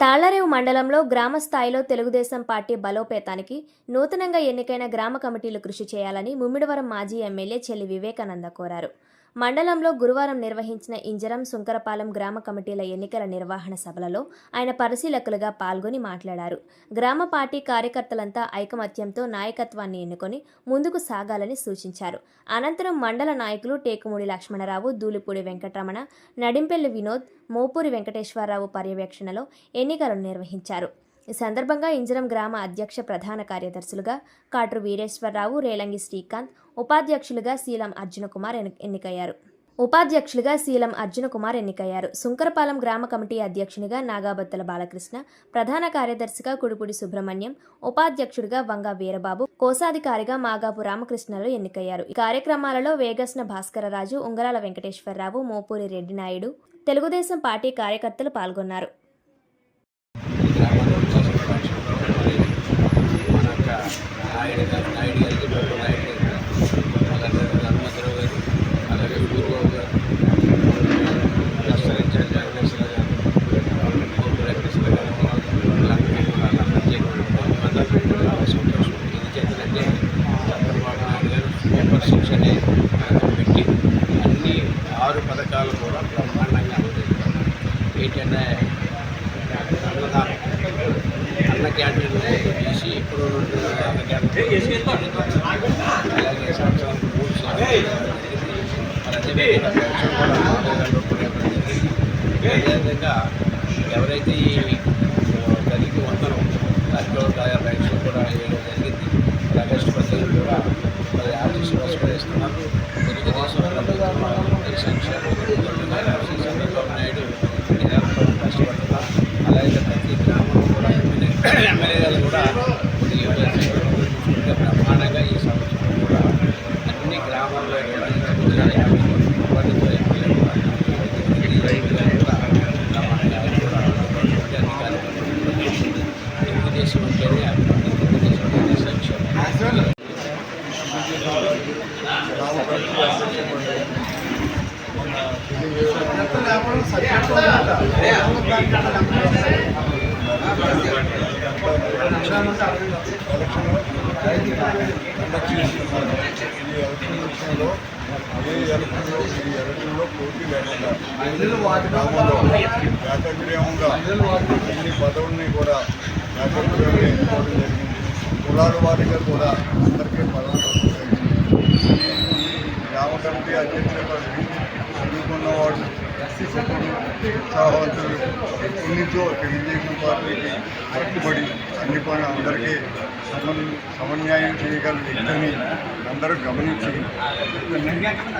తాళ్ళరేవు మండలంలో గ్రామ స్థాయిలో తెలుగుదేశం పార్టీ బలోపేతానికి నూతనంగా ఎన్నికైన గ్రామ కమిటీలు కృషి చేయాలని ముమ్మిడివరం మాజీ ఎమ్మెల్యే చెల్లి వివేకానంద కోరారు. మండలంలో గురువారం నిర్వహించిన ఇంజరం సుంకరపాలెం గ్రామ కమిటీల ఎన్నికల నిర్వహణ సభలలో ఆయన పరిశీలకులుగా పాల్గొని మాట్లాడారు. గ్రామ పార్టీ కార్యకర్తలంతా ఐకమత్యంతో నాయకత్వాన్ని ఎన్నుకొని ముందుకు సాగాలని సూచించారు. అనంతరం మండల నాయకులు టేకుమూడి లక్ష్మణరావు దూలిపూడి వెంకటరమణ నడింపెల్లి వినోద్ మోపూరి వెంకటేశ్వరరావు పర్యవేక్షణలో ఎన్నికలను నిర్వహించారు. ఈ సందర్భంగా ఇంజరం గ్రామ అధ్యక్ష ప్రధాన కార్యదర్శులుగా కాట్రు వీరేశ్వరరావు రేలంగి శ్రీకాంత్ ఉపాధ్యక్షులుగా శీలం అర్జునకుమార్ ఎన్నికయ్యారు. ఉపాధ్యక్షులుగా శీలం అర్జున కుమార్ ఎన్నికయ్యారు. సుంకరపాలెం గ్రామ కమిటీ అధ్యక్షునిగా నాగాబత్తల బాలకృష్ణ ప్రధాన కార్యదర్శిగా కుడుపుడి సుబ్రహ్మణ్యం ఉపాధ్యక్షుడిగా వంగ వీరబాబు కోశాధికారిగా మాగాపు రామకృష్ణలు ఎన్నికయ్యారు. ఈ కార్యక్రమాలలో వేగస్న భాస్కరరాజు ఉంగరాల వెంకటేశ్వరరావు మోపూరి రెడ్డి నాయుడు తెలుగుదేశం పార్టీ కార్యకర్తలు పాల్గొన్నారు. అనే పెట్టి అన్ని ఆరు పథకాలు కూడా బ్రహ్మాండంగా ఉంది ఏంటంటే అన్నదానం అన్న క్యాంటీన్ చేసి ఇప్పుడు అన్న క్యాంటీన్ అలాగే సంవత్సరానికి మూడు అదేవిధంగా ఎవరైతే ఈ కలిగి ఉంటారో దాంట్లో పెన్షన్ కూడా ఇవ్వడం జరిగింది మరి ఆగస్టు పద్దెనిమిది కూడా మరి ఆర్టీసీ బస్సు కూడా ఇస్తున్నారు తెలుగుదేశం ప్రభుత్వం ఈ సంక్షేమ శ్రీ చంద్రబాబు నాయుడు నిరంతరం కష్టపడుతున్నారు అలాగే ప్రతి గ్రామంలో కూడా ఎమ్మెల్యే ఎమ్మెల్యే గారు కూడా కొన్ని యూనివర్సిటీలు బ్రహ్మాండంగా ఈ సంవత్సరం కూడా అన్ని గ్రామాల్లో కూడా ఇంచుమించుగా యాభై కోట్లతో ఎమ్మెల్యే కూడా ఈ ఎమ్మెల్యే కూడా బ్రహ్మాండంగా ఆయన కూడా ఉన్నటువంటి అధికారులు తెలుగుదేశం అంటేనే అభివృద్ధి తెలుగుదేశం అంటేనే సంక్షేమం ఈ ఏ ఎలక్షన్లో ఈ ఎలక్షన్లో పోటీ లేకుండా గ్రామంలో ఏకగ్రీవంగా పదవుల్ని కూడా కులాల వారిగా కూడా అందరికీ పదవులు గ్రామ కమిటీ అధ్యక్షుడు చదువుకున్నవాడు ఉత్సాహవంతులు ఎప్పటి నుంచో తెలుగుదేశం పార్టీకి కట్టుబడి అన్ని అందరికీ సమన్ సమన్యాయం చేయగల వ్యక్తిని అందరూ గమనించి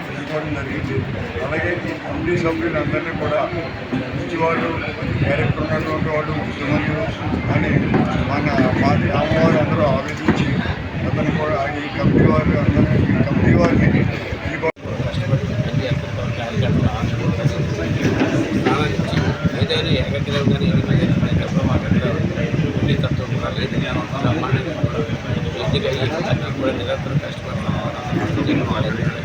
ఎన్నుకోవడం జరిగింది అలాగే ఈ కమిటీ సభ్యులందరినీ కూడా మంచివాళ్ళు క్యారెక్టర్ ఉన్నటువంటి వాళ్ళు ముఖ్యమంత్రులు అని మన మా గ్రామవారు అందరూ ఆలోచించి అతను కూడా ఈ కమిటీ వారు అందరూ ఈ కమిటీ వారిని కానీ ఎగకిరం కానీ ఏమైనా ప్రయత్నంలో మాకంతా ఉండితత్వం కూడా లేదు నేను అందుకే కూడా నిరంతరం కష్టపడుతున్నాను